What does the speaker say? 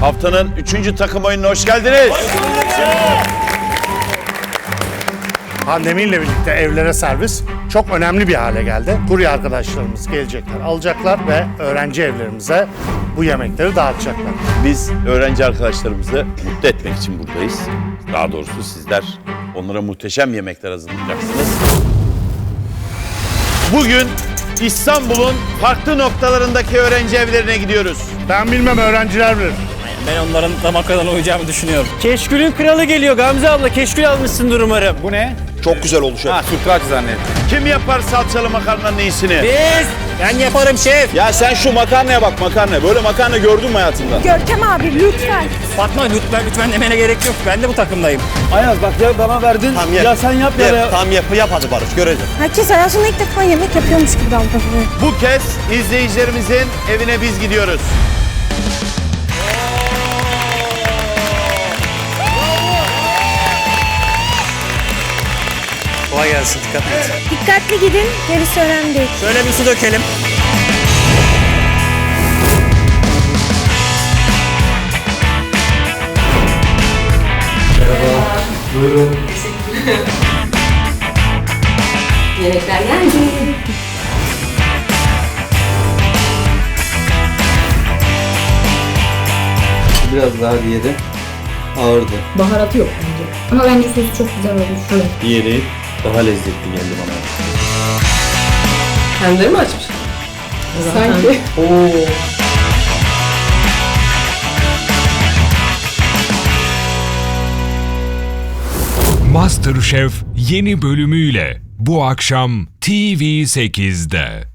Haftanın üçüncü takım oyununa hoş geldiniz. Pandemiyle birlikte evlere servis çok önemli bir hale geldi. Kurye arkadaşlarımız gelecekler, alacaklar ve öğrenci evlerimize bu yemekleri dağıtacaklar. Biz öğrenci arkadaşlarımızı mutlu etmek için buradayız. Daha doğrusu sizler onlara muhteşem yemekler hazırlayacaksınız. Bugün İstanbul'un farklı noktalarındaki öğrenci evlerine gidiyoruz. Ben bilmem öğrenciler bilir. Ben onların damak tadına uyacağımı düşünüyorum. Keşkülün kralı geliyor Gamze abla. Keşkül almışsındır umarım. Bu ne? Çok güzel olacak. Ha, sütlaç zannettim. Kim yapar salçalı makarnanın iyisini? Biz. Ben yaparım şef. Ya sen şu makarnaya bak makarna. Böyle makarna gördün mü hayatında? Görkem abi lütfen. Fatma lütfen lütfen demene gerek yok. Ben de bu takımdayım. Ayaz bak ya bana verdin. Tam yap. Ya sen yap ya. Yap, ya. Tam yap, yap hadi Barış göreceğiz. Herkes hayatında ilk defa yemek yapıyormuş gibi davranıyor. Bu kez izleyicilerimizin evine biz gidiyoruz. Kolay gelsin dikkat et. Dikkatli gidin, gerisi önemli değil. Şöyle bir su dökelim. Yemekler geldi. Biraz daha diğeri ağırdı. Baharatı yok bence. Ama bence sosu çok güzel olmuş. Diğeri daha lezzetli geldi bana. Kendileri mi açmış? Sanki. MasterChef yeni bölümüyle bu akşam TV8'de.